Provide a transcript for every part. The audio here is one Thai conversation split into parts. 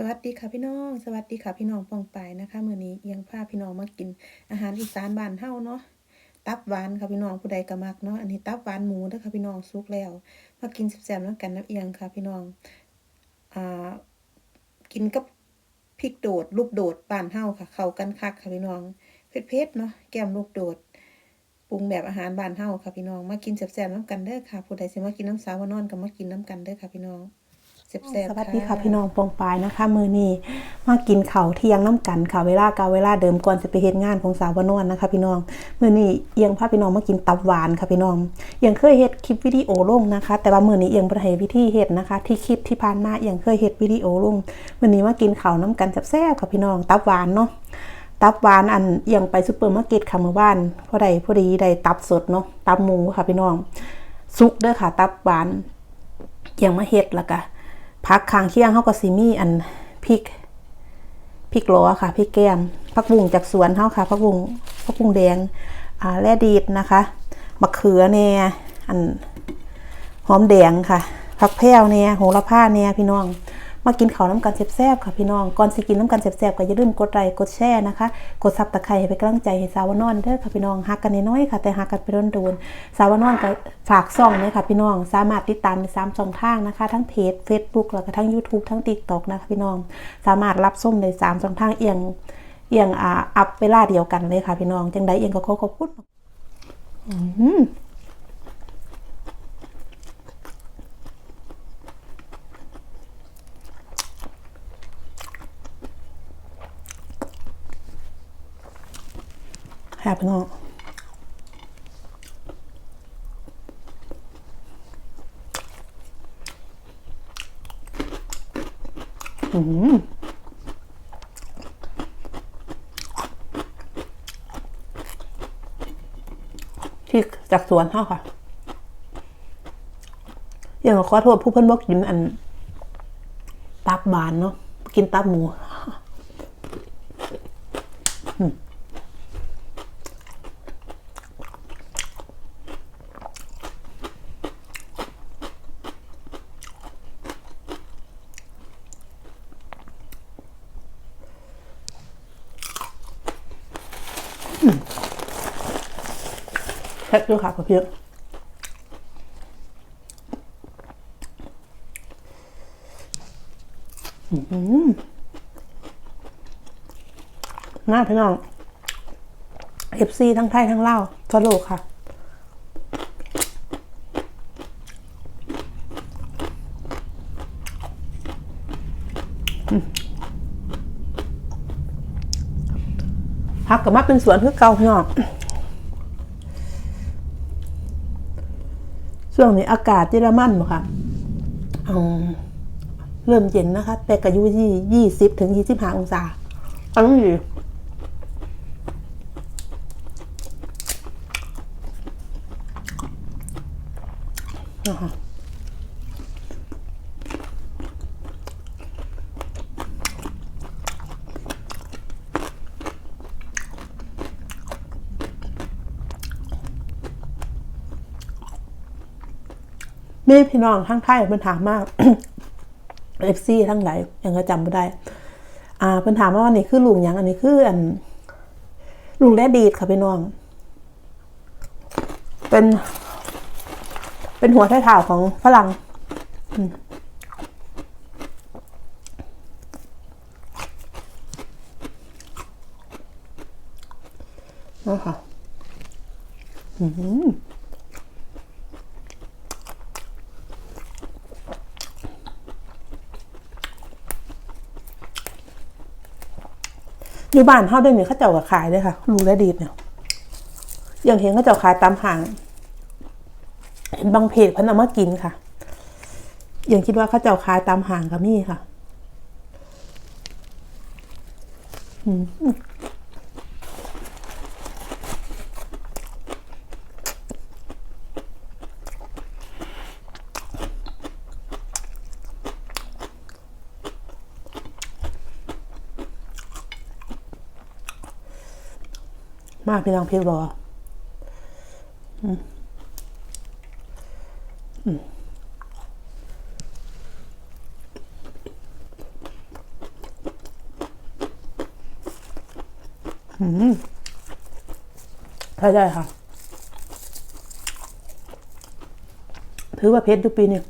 สวัสดีค่ะพี่น้อง สวัสดีค่ะพี่น้องปองไปนะคะมื้อนี้เอียงพาพี่น้องมากิน อาหารอีสานบ้านเฮาเนาะตับหวานค่ะพี่น้องผู้ใดก็มักเนาะอันนี้ตับหวานหมูเด้อค่ะพี่น้องสุกแล้ว มากินแซ่บๆนำกันน้ำเอียงค่ะพี่น้องอ่ากินกับพริกโดดลูกโดดบ้านเฮาค่ะเข้ากันคักค่ะพี่น้องเผ็ดๆเนาะแก้มลูกโดดปรุงแบบอาหารบ้านเฮาค่ะพี่น้องมากินแซ่บๆน้ำกันเด้อค่ะผู้ใดสิมากินน้ำสาวานอนก็มากินน้ำกันเด้อค่ะพี่น้อง สวัสดีค่ะพี่น้องปองปายนะคะ มือนี้มากินเขาวเที่ยงน้ำกันค่ะเวลากาเวลาเดิมก่อนจะไปเฮ็ดงานของสาววานวลนะคะ พี่น้องมือนี้เอียงพาพี่น้องมากินตับหวานค่ะพี่น้องเอียงเคยเฮ็ดคลิปวิดีโอลงนะคะ แต่ว่ามือนี้เอียงบ่ได้เฮ็ดวิธีเฮ็ดนะคะ ที่คลิปที่ผ่านมาเอียงเคยเฮ็ดวิดีโอลงมือนี้มากินข้าวน้ำกันแซ่บๆค่ะพี่น้องตับหวานเนาะตับหวานอันเอียงไปซุปเปอร์มาร์เก็ตค่ะเมื่อวานพอใดพอดีได้ตับสดเนาะตับหมูค่ะพี่น้องสุกเด้อค่ะ ตับหวานเอียงมาเฮ็ดแล้วก็ พักค้างเคียงเขาก็สิมีอันพริกพริกล้อค่ะพริกแก้มผักบุ้งจากสวนเขาค่ะผักบุ้งผักบุ้งแดงอ่าแร่ดีดนะคะมะเขือเนี่ยอันหอมแดงค่ะผักแพรวเนี่ยโหระพาเนี่ยพี่น้อง มากินข้าวน้ำกันแซ่บๆค่ะพี่น้อง ก่อนสิกินน้ำกันแซ่บๆก็อย่าลืมกดไลค์กดแชร์นะคะ กดซับตะไคร้ให้เป็นกำลังใจให้สาวนอนเด้อค่ะพี่น้องฮักกันน้อยๆค่ะ แต่ฮักกันไปโดนๆสาวนอนก็ฝากซ่องเนี่ยค่ะพี่น้อง สามารถติดตามในสามช่องทางนะคะ ทั้งเพจ Facebook แล้วก็ทั้ง YouTube ทั้ง TikTok นะคะพี่น้อง สามารถรับส้มในสามช่องทางเอียงเอียงอ่าอัพเวลาเดียวกันเลยค่ะพี่น้อง จังใดเอียงก็ขอขอบคุณอืม ค่ะพี่น้องอืมที่จากสวนเท่าค่ะ อย่างขอโทษผู้เพิ่อนบอกกินอัน ตับบานเนาะ กินตับหมู แพ็คด้วยค่ะเพื่อนหน้าพี่น้องเอฟซีทั้งไทยทั้งลาวทั่วโลกค่ะ พักกับมาเป็นสวนคือเก่าพี่น้องช่วงนี้อากาศเยอรมันบ่ค่ะอืมเริ่มเย็นนะคะ แต่ก็อยู่ที่ยี่สิบถึงยี่สิบห้าองศาอันนี้ดีนะคะ มีพี่น้องทั้งไทยเป็นถามมากเอฟซีทั้งหลายยังก็จำไม่ได้ อ่าเป็นถามว่าอันนี้คือลุงยังอันนี้คืออันลุงแดดดีดค่ะพี่น้อง เป็น เป็นหัวไท้เท้าของฝรั่งอืมนะคะอืม อยู่บ้านเฮาได้เนี่ยเขาเจ้าก็ขายเลยค่ะรูและดีดเนี่ยอย่างเห็นเขาเจ้าขายตามห้างเห็นบางเพจเพิ่นเอามากินค่ะ อย่างคิดว่าเขาเจ้าขายตามห้างก็มีค่ะ อืม มากพี่น้องพี่รออใช้ได้ค่ะ ถือว่าเพชรทุกปีเนี่ย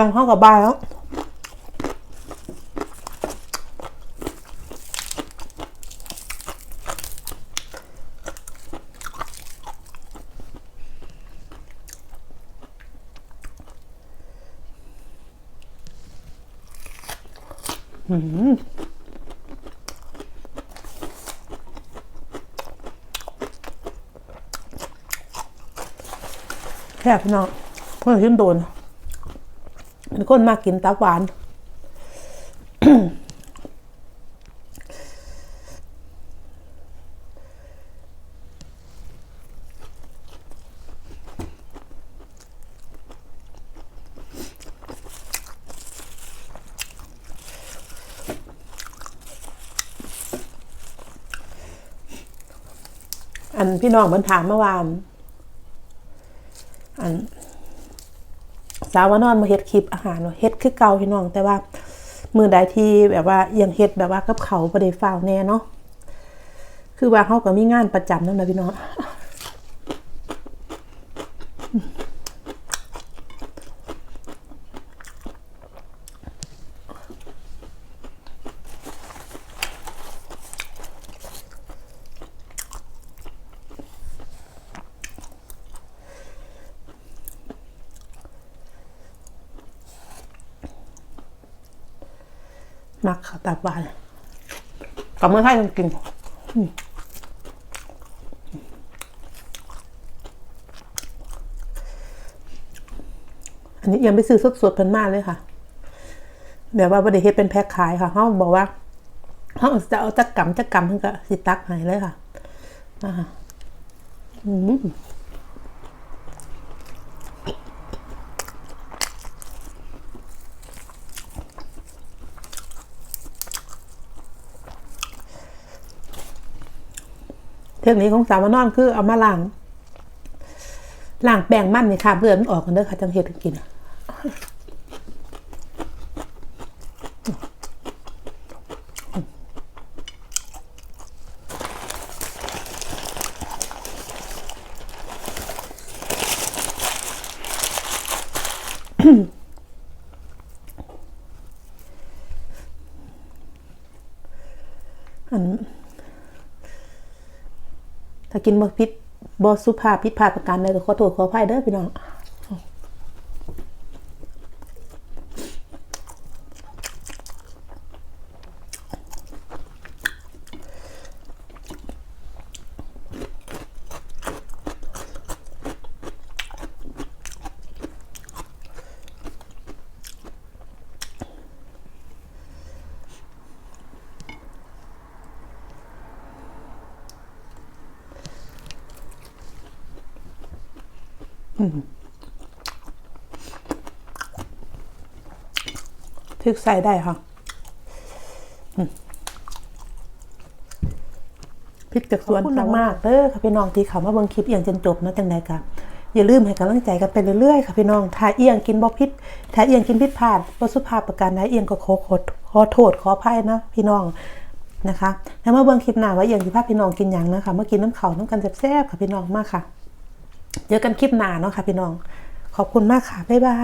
งานเข้ากับบายแล้วแค่พี่น้องเพื่อนขึ้นโดน เป็นคนมากกินตับหวาน อันพี่น้องมันถามเมื่อวานอัน สาวนอนมาเฮ็ดคลิปอาหารว่าเฮ็ดคือเก่าพี่น้อง แต่ว่ามือใดที่แบบว่ายังเฮ็ดแบบว่ากับเขาวบ่ได้ฟ้าวแน่เนาะคือว่าเฮาก็มีงานประจำนั่นนะพี่น้อง มักข้าวตับหวานกับเมื่อไทยต้องกินอันนี้ยังไปซื้อสดๆเพิ่นมาเลยค่ะแบบว่าบริเฮ็ดเป็นแพ็คขายค่ะเขาบอกว่าเขาจะเอาจักกำจักกำเพิ่นก็สิตักให้เลยค่ะอ่าอืม เทคนิคของสาวนอนคือเอามาล้างล้างแป้งมันนี่ค่ะเพื่อมันออกกันเด้อค่ะจังเฮ็ดกินอัน ถ้ากินบ่พิษบ่สุภาพผิดพลาดประการใดก็ขอโทษขออภัยเด้อพี่น้อง ทึกใส่ได้ค่ะอืมพริกจากสวนมากๆเด้อค่ะพี่น้องที่เขามาเบิ่งคลิปเอียงจนจบนะจังใดกะอย่าลืมให้กำลังใจกันไปเรื่อยๆค่ะพี่น้องถ้าเอียงกินบ่พิษถ้าเอียงกินพิษพลาดบ่สุภาพประการใดเอียงก็ขอขอขอโทษขออภัยนะพี่น้องนะคะแล้วมาเบิ่งคลิปหน้าว่าเอียงสิพาพี่น้องกินหยังนะคะมากินน้ำเขาน้ำกันแซ่บๆค่ะพี่น้องมากค่ะ เจอกันคลิปหน้าเนาะค่ะพี่น้อง ขอบคุณมากค่ะ บ๊ายบาย